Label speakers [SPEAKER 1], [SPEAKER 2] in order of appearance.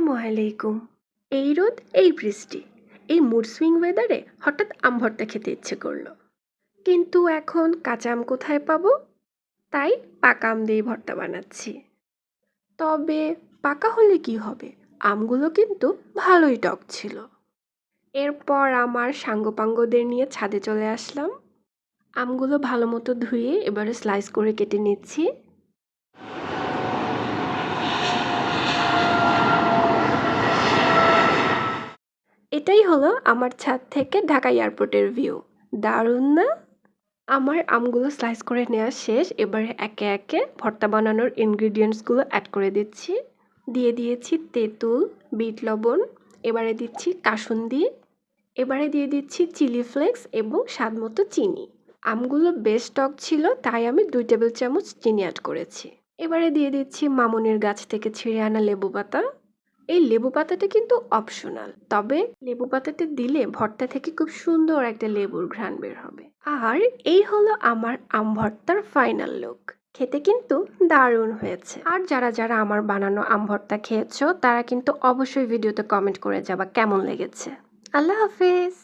[SPEAKER 1] আসসালামু আলাইকুম। এই রোদ, এই বৃষ্টি, এই মুড সুইং ওয়েদারে হঠাৎ আম ভর্তা খেতে ইচ্ছে করল। কিন্তু এখন কাঁচা আম কোথায় পাবো? তাই পাকা আম দিয়ে ভর্তা বানাচ্ছি। তবে পাকা হলে কি হবে? আমগুলো কিন্তু ভালোই টক ছিল। এরপর আমার সাঙ্গপাঙ্গদের নিয়ে ছাদে চলে আসলাম। আমগুলো ভালো মতো ধুয়ে এবারে স্লাইস করে কেটে নিচ্ছি। এটাই হলো আমার ছাদ থেকে ঢাকা এয়ারপোর্টের ভিউ। দারুণ না? আমার আমগুলো স্লাইস করে নেওয়া শেষ, এবারে একে একে ভর্তা বানানোর ইনগ্রিডিয়েন্টসগুলো অ্যাড করে দিচ্ছি। দিয়ে দিয়েছি তেঁতুল, বিট লবণ, এবারে দিচ্ছি কাসুন্দি, এবারে দিয়ে দিচ্ছি চিলি ফ্লেক্স এবং স্বাদ মতো চিনি। আমগুলো বেশ টক ছিল, তাই আমি দুই টেবিল চামচ চিনি অ্যাড করেছি। এবারে দিয়ে দিচ্ছি মামনের গাছ থেকে ছিঁড়ে আনা লেবু পাতা। এই লেবু পাতাটা কিন্তু অপশনাল তবে লেবু পাতাটা দিলে ভর্তা থেকে খুব সুন্দর একটা লেবুর ঘ্রাণ বের হবে। আর এই হলো আমার আম ভর্তার ফাইনাল লুক খেতে কিন্তু দারুণ হয়েছে। আর যারা যারা আমার বানানো আম ভর্তা খেয়েছো, তারা কিন্তু অবশ্যই ভিডিওতে কমেন্ট করে যাবা কেমন লেগেছে। আল্লাহ হাফেজ!